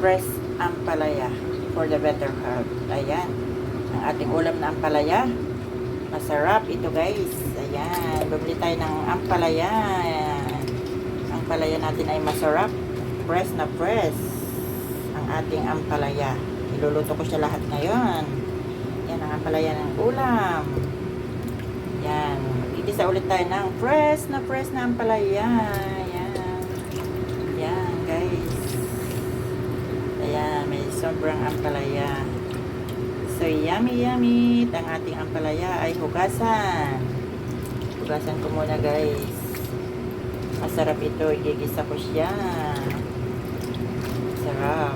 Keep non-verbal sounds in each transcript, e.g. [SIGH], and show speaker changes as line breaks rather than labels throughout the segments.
press ampalaya for the better health. Ayan. Ang ating ulam na ampalaya. Masarap ito guys. Ayan. Bumili tayo ng ampalaya. Ayan. Ang palaya natin ay masarap. Press na press. Ang ating ampalaya. Iluluto ko siya lahat ngayon. Yan ang ampalaya ng ulam. Yan. Igisa ulit tayo ng press na press na ampalaya. Yan. Yan guys. Ayan. May sobrang ampalaya. So yummy yummy. Ang ating ampalaya ay hugasan. Hugasan ko muna guys. Masarap ito. Igigisa ko siya. Sarap.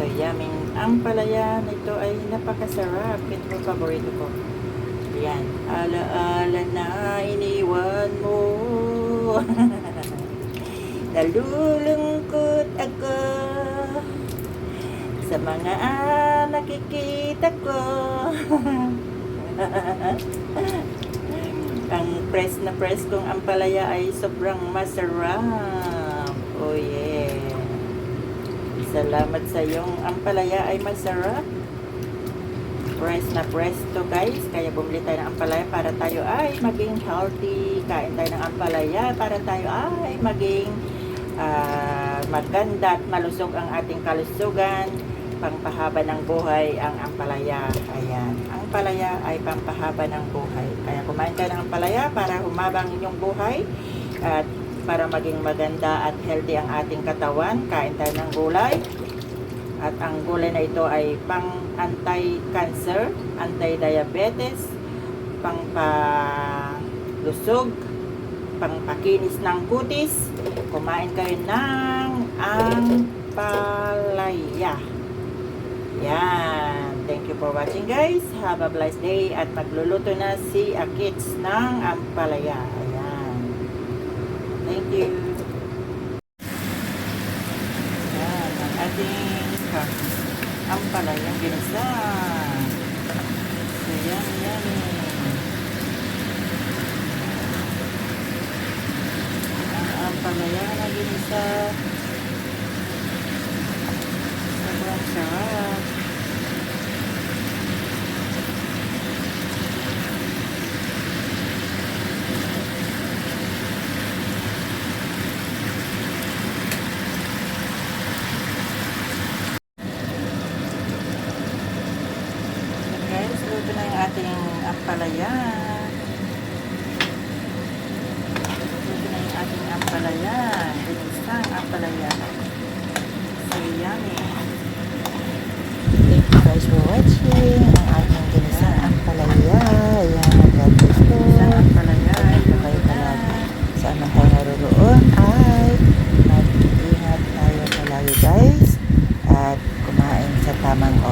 So, yummy. Ang palaya nito ay napakasarap. Ito paborito ko. Yan. Ala-ala na iniwan mo. [LAUGHS] Nalulungkot ako sa mga nakikita ko. [LAUGHS] Ang press na press kong ampalaya ay sobrang masarap. Oh yeah. Salamat sa iyong ampalaya ay masarap. Press na press to guys. Kaya bumili tayo ng ampalaya para tayo ay maging healthy. Kain tayo ng ampalaya para tayo ay maging ah, maganda at malusog ang ating kalusugan. Pangpahaba ng buhay ang ampalaya. Ayan. Ang palaya ay pampahaba ng buhay. Kaya kumain tayo ng ampalaya para humabang inyong buhay at para maging maganda at healthy ang ating katawan. Kain tayo ng gulay. At ang gulay na ito ay pang anti-cancer, anti-diabetes, pang palusog, pang pakinis ng kutis. Kumain kayo ng ampalaya. Yan. Thank you for watching guys. Have a blessed day at magluluto na si Akits ng ampalaya. Ayan. Thank you. Yan. Ang ating ampalayang ginisa. So, yan, yan. Ang ampalaya na ginisa. Sobrang sarap. Yan luto na yung ating ampalaya. Luto na yung ating ampalaya. Ginisang ampalaya. So yummy. Thank you guys for watching ang ating ginisang ampalaya. Ayan, God bless po. Ito kayo naroon ay mag-ingat guys at kumain sa tamang.